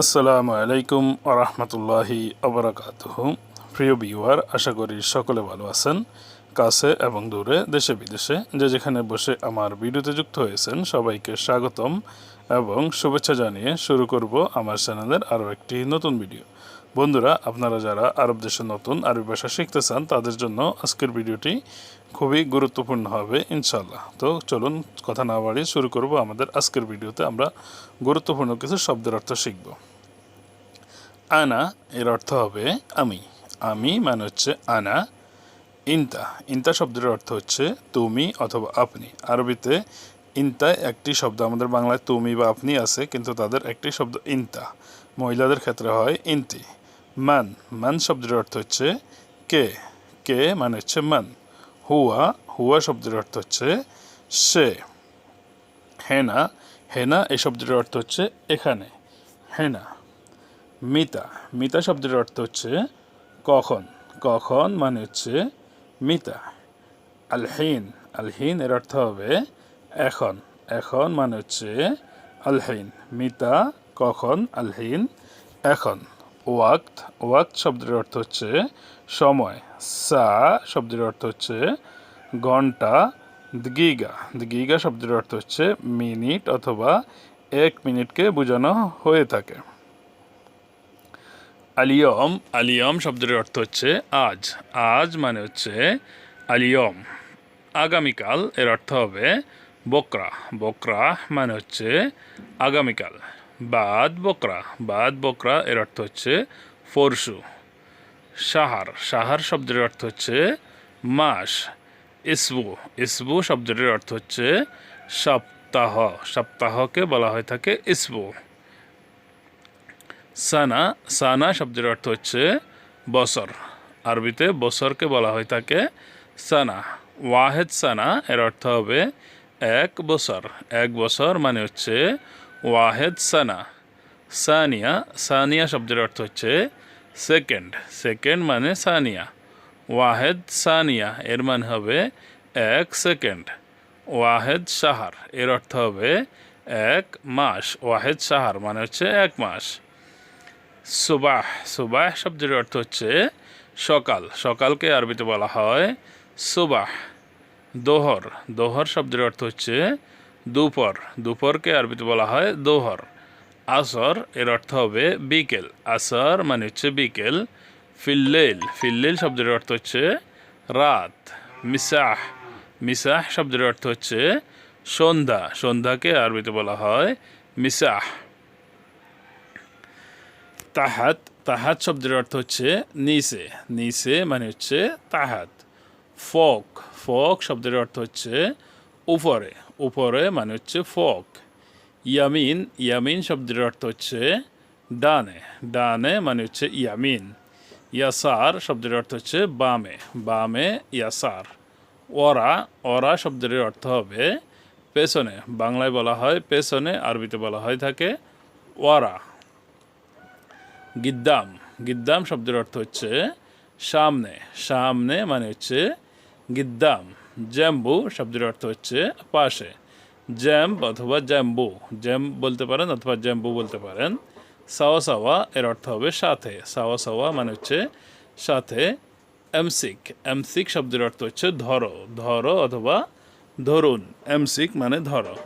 আসসালামু আলাইকুম আরহামতুল্লাহি আবরাকাত প্রিয় বিওয়ার আশা করি সকলে ভালো আছেন, কাছে এবং দূরে, দেশে বিদেশে। যে যেখানে বসে আমার ভিডিওতে যুক্ত হয়েছেন, সবাইকে স্বাগতম এবং শুভেচ্ছা জানিয়ে শুরু করব আমার চ্যানেলের আরও একটি নতুন ভিডিও। বন্ধুরা, আপনারা যারা আরব দেশে নতুন, আরবি ভাষা শিখতে চান, তাদের জন্য আজকের ভিডিওটি খুবই গুরুত্বপূর্ণ হবে ইনশাল্লাহ তো চলুন, কথা না বাড়িয়ে শুরু করব আমাদের আজকের ভিডিওতে। আমরা গুরুত্বপূর্ণ কিছু শব্দের অর্থ শিখব। আনা এর অর্থ হবে আমি। আমি মানে হচ্ছে আনা, ইনতা। ইনতা শব্দের অর্থ হচ্ছে তুমি অথবা আপনি। আরবিতে ইনতা একটি শব্দ, আমাদের বাংলায় তুমি বা আপনি আছে, কিন্তু তাদের একটি শব্দ ইনতা। মহিলাদের ক্ষেত্রে হয় ইনতি। মান মান শব্দের অর্থ হচ্ছে কে কে মানে হচ্ছে মান। হুয়া হুয়া শব্দের অর্থ হচ্ছে সে। হেনা হেনা এই শব্দের অর্থ হচ্ছে এখানে। হেনা। মিতা মিতা শব্দের অর্থ হচ্ছে কখন। কখন মানে হচ্ছে মিতা। আলহিন আলহিন এর অর্থ হবে এখন। এখন মানে হচ্ছে আলহিন। মিতা, কখন, আলহিন, এখন। ওয়াক্ত ওয়াক্ত শব্দের অর্থ হচ্ছে সময়। সা শব্দের অর্থ হচ্ছে ঘণ্টা, দগিগা। দগিগা শব্দের অর্থ হচ্ছে মিনিট অথবা এক মিনিটকে বোঝানো হয়ে থাকে। আলিয়ম আলিয়ম শব্দের অর্থ হচ্ছে আজ। আজ মানে হচ্ছে আলিয়ম। আগামীকাল এর অর্থ হবে বকরা। বকরা মানে হচ্ছে আগামীকাল। বাদ বকরা। বাদ বকরা এর অর্থ হচ্ছে পরশু সাহার। সাহার শব্দের অর্থ হচ্ছে মাস। ইসবু। ইসবু শব্দের অর্থ হচ্ছে সপ্তাহ। সপ্তাহকে বলা হয়ে থাকে ইসবু। সানা। সানা শব্দের অর্থ হচ্ছে বছর। আরবিতে বছরকে বলা হয়ে থাকে সানা। ওয়াহেদ সানা এর অর্থ হবে এক বছর। এক বছর মানে হচ্ছে ওয়াহেদ সানা। সানিয়া সানিয়া শব্দের অর্থ হচ্ছে সেকেন্ড সেকেন্ড মানে সানিয়া। ওয়াহেদ সানিয়া, এর মানে হবে এক সেকেন্ড ওয়াহেদ সাহার, এর অর্থ হবে এক মাস। ওয়াহেদ সাহার মানে হচ্ছে এক মাস। সুবাহ সুবাহ শব্দের অর্থ হচ্ছে সকাল। সকালকে আরবিতে বলা হয় সুবাহ। দোহর দোহর শব্দের অর্থ হচ্ছে দুপুর, দুপরকে আরবিতে বলা হয় দোহর। আসর এর অর্থ হবে বিকেল। আসর মানে হচ্ছে বিকেল। ফিল্লেল ফিল্লেল শব্দের অর্থ হচ্ছে রাত। মিসাহ মিসাহ শব্দের অর্থ হচ্ছে সন্ধ্যা। সন্ধ্যাকে আরবিতে বলা হয় মিসাহ। তাহাত তাহাত শব্দের অর্থ হচ্ছে নিচে। নিচে মানে হচ্ছে তাহাত। ফক ফক শব্দের অর্থ হচ্ছে উপরে। উপরে মানে হচ্ছে ফক। ইয়ামিন ইয়ামিন শব্দের অর্থ হচ্ছে ডানে। ডানে মানে হচ্ছে ইয়ামিন। ইয়াসার শব্দের অর্থ হচ্ছে বামে। বামে ইয়াসার। ওরা ওরা শব্দের অর্থ হবে পেছনে। বাংলায় বলা হয় পেছনে, আরবিতে বলা হয় থাকে ওয়ারা। গিদ্দাম। গিদ্দাম শব্দের অর্থ হচ্ছে সামনে। সামনে মানে হচ্ছে গিদ্দাম। জ্যাম্বু শব্দের অর্থ হচ্ছে পাশে। জ্যাম্প অথবা জ্যাম্বু জ্যাম বলতে পারেন অথবা জ্যাম্বু বলতে পারেন। সাওয়া সাওয়া এর অর্থ হবে সাথে। সাওয়া সাওয়া মানে হচ্ছে সাথে। এমসিক এমসিক শব্দের অর্থ হচ্ছে ধরো। ধরো অথবা ধরুন। এমসিক মানে ধরো।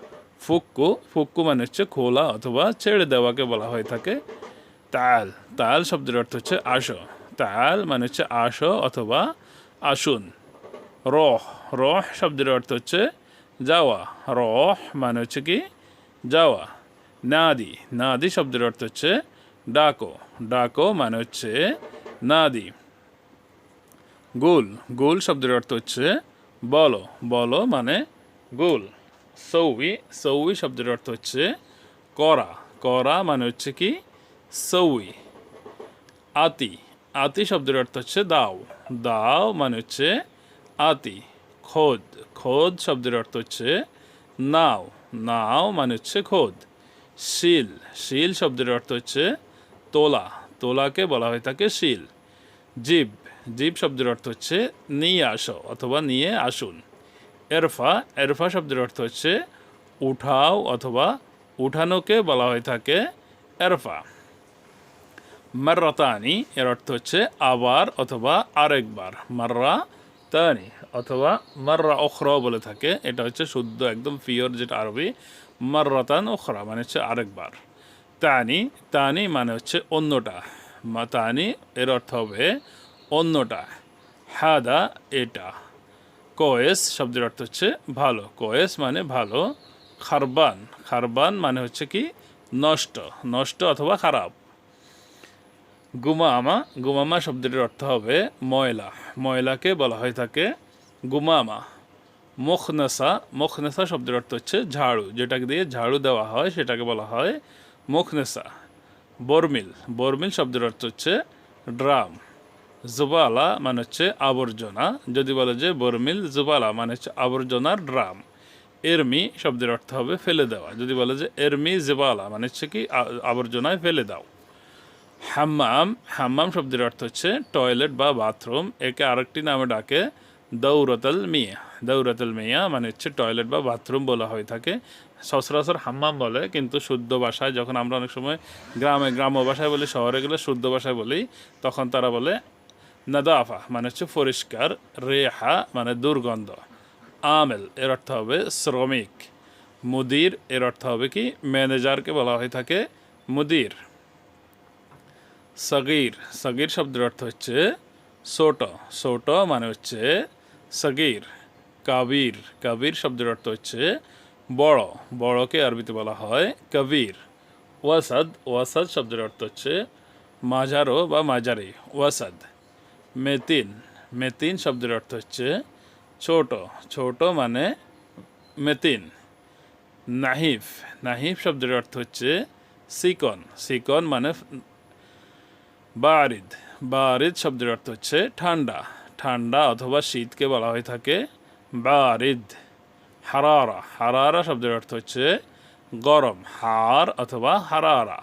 ফুক্কু ফুক্কু মানে হচ্ছে খোলা অথবা ছেড়ে দেওয়াকে বলা হয়ে থাকে। তাল তাল শব্দের অর্থ হচ্ছে আসো। তাল মানে হচ্ছে আসো অথবা আসুন। রহ রহ শব্দের অর্থ হচ্ছে যাওয়া। রহ মানে হচ্ছে কি? যাওয়া। নাদি নাদি শব্দের অর্থ হচ্ছে ডাকো। ডাকো মানে হচ্ছে নাদি। গুল গুল শব্দের অর্থ হচ্ছে বলো। বলো মানে গুল। সৌই সৌই শব্দের অর্থ হচ্ছে করা। করা মানে হচ্ছে কি? সৌই আতি আতি শব্দের অর্থ হচ্ছে দাও। দাও মানে হচ্ছে আতি খোদ। খোদ শব্দের অর্থ হচ্ছে নাও। নাও মানে হচ্ছে খোদ। শিল। শিল শব্দের অর্থ হচ্ছে তোলা। তোলাকে বলা হয়ে থাকে শিল। জীব। জীব শব্দের অর্থ হচ্ছে নিয়ে আসো অথবা নিয়ে আসুন। এরফা। এরফা শব্দের অর্থ হচ্ছে উঠাও অথবা উঠানোকে বলা হয়ে থাকে এরফা। মার্রাতানি এর অর্থ হচ্ছে আবার অথবা আরেকবার। মাররা তানি অথবা মাররা ওখরা বলে থাকে। এটা হচ্ছে শুদ্ধ একদম পিওর যেটা আরবি। মাররাতান ওখরা মানে হচ্ছে আরেকবার। তানি তানি মানে হচ্ছে অন্যটা। তানি এর অর্থ হবে অন্যটা। হাদা, এটা। কোয়েস শব্দের অর্থ হচ্ছে ভালো। কোয়েস মানে ভালো। খারবান। খারবান মানে হচ্ছে কি? নষ্ট। নষ্ট অথবা খারাপ। গুমামা গুমামা শব্দটির অর্থ হবে ময়লা। ময়লাকে বলা হয়ে থাকে গুমামা। মুখনেসা মুখনেসা শব্দের অর্থ হচ্ছে ঝাড়ু। যেটাকে দিয়ে ঝাড়ু দেওয়া হয়, সেটাকে বলা হয় মুখনেসা। বর্মিল বর্মিল শব্দের অর্থ হচ্ছে ড্রাম। জুবালা মানে হচ্ছে আবর্জনা। যদি বলে যে বর্মিল, জুবালা মানে হচ্ছে আবর্জনার ড্রাম। এরমি শব্দের অর্থ হবে ফেলে দেওয়া। যদি বলে যে এরমি, জেবালা মানে হচ্ছে কি আবর্জনায় ফেলে দাও। হাম্মাম হাম্মাম শব্দের অর্থ হচ্ছে টয়লেট বা বাথরুম একে আরেকটি নামে ডাকে দৌরতাল মিয়া। দৌরতাল মিয়া মানে হচ্ছে টয়লেট বা বাথরুম বলা হয়ে থাকে। সচরাচর হাম্মাম বলে, কিন্তু শুদ্ধ ভাষায় যখন আমরা অনেক সময় গ্রামে, গ্রাম্য ভাষায় বলি, শহরে গেলে শুদ্ধ ভাষায় বলি, তখন তারা বলে নাদাফা মানে হচ্ছে পরিষ্কার, রেহা মানে দুর্গন্ধ। আমেল, এর অর্থ হবে শ্রমিক। মুদির, এর অর্থ হবে কি? ম্যানেজারকে বলা হয়ে থাকে মুদির। সগির সগির শব্দের অর্থ হচ্ছে ছোট ছোট মানে হচ্ছে সগির, কাবির কাবির শব্দের অর্থ হচ্ছে বড়, বড়কে আরবিতে বলা হয় কবির। ওয়াসাদ ওয়াসাদ শব্দের অর্থ হচ্ছে মাঝারো বা মাঝারি, ওয়াসাদ। মেতিন মেতিন শব্দের অর্থ হচ্ছে ছোট ছোট মানে মেতিন। নাহিফ নাহিফ শব্দের অর্থ হচ্ছে সিকন সিকন মানে বারিদ। বারিদ শব্দের অর্থ হচ্ছে ঠান্ডা। ঠান্ডা অথবা শীতকে বলা হয়ে থাকে বারিদ। হারারা। হারারা শব্দের অর্থ হচ্ছে গরম, হার অথবা হারারা।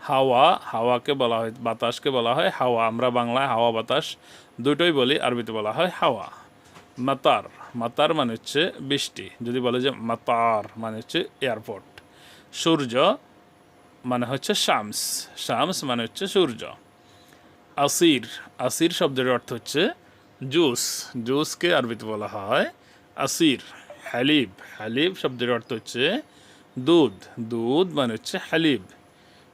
হাওয়া, হাওয়াকে বলা হয়, বাতাসকে বলা হয় হাওয়া। আমরা বাংলায় হাওয়া, বাতাস দুটোই বলি, আরবিতে বলা হয় হাওয়া। মাতার। মাতার মানে হচ্ছে বৃষ্টি। যদি বলে যে মাতার মানে হচ্ছে এয়ারপোর্ট। সূর্য মানে হচ্ছে শামস। শামস মানে হচ্ছে সূর্য। আসির আসির শব্দের অর্থ হচ্ছে জুস, জুসকে আরবিতে বলা হয় আসির, হালিব হালিব শব্দের অর্থ হচ্ছে দুধ দুধ মানে হচ্ছে হালিব।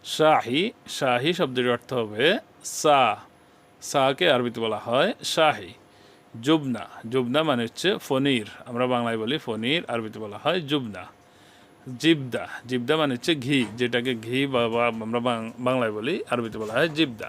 শাহি শাহি শব্দের অর্থ হবে সা, সাকে আরবিতে বলা হয় শাহি। জুবনা জুবনা মানে হচ্ছে ফনির আমরা বাংলায় বলি ফনির আরবিতে বলা হয় জুবনা। জিবদা জিবদা মানে হচ্ছে ঘি, যেটাকে ঘি বা আমরা বাংলায় বলি, আরবিতে বলা হয় জিবদা।